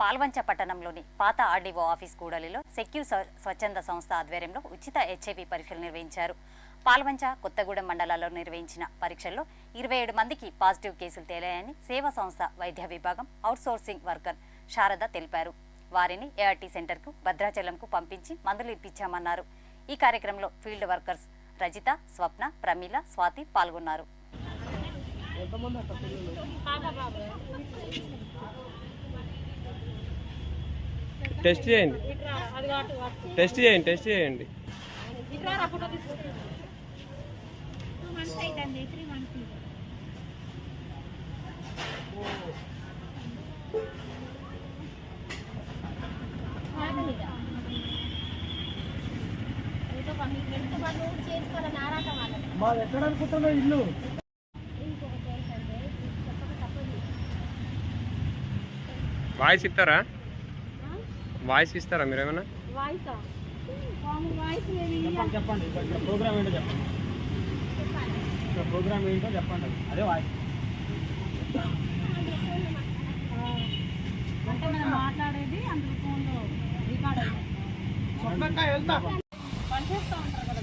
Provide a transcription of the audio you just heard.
పాల్వంచ పట్టణంలోని పాత RDO office కూడలిలో సెక్యూ స్వ- స్వచ్ఛంద సంస్థ ఆధ్వర్యంలో ఉచిత హెచ్ఐవి పరీక్షలు నిర్వహించారు. పాల్వంచ కొత్తగూడెం మండలాల్లో నిర్వహించిన పరీక్షల్లో ఇరవై ఏడు మందికి పాజిటివ్ కేసులు తేలాయని సేవా సంస్థ వైద్య విభాగం అవుట్సోర్సింగ్ వర్కర్ శారద తెలిపారు. వారిని ఏఆర్టీ సెంటర్కు భద్రాచలంకు పంపించి మందులు ఇప్పించామన్నారు. ఈ కార్యక్రమంలో ఫీల్డ్ వర్కర్స్ రజిత స్వప్న ప్రమీల స్వాతి పాల్గొన్నారు. టెస్ట్ చేయండి. టెస్ట్ చేయండి టెస్ట్ చేయండి. మాది ఎక్కడ అనుకుంటున్నా ఇల్లు? వాయిస్ ఇస్తారా? వాయిస్ ఇస్తారా మీరు ఏమైనా చెప్పండి ప్రోగ్రామ్ ఏంటో చెప్పండి. ప్రోగ్రామ్ ఏంటో చెప్పండి. అదే వాయిస్ అంటే మనం మాట్లాడేది అందులో ఫోన్లో రికార్డ్ పనిచేస్తూ ఉంటారు కదా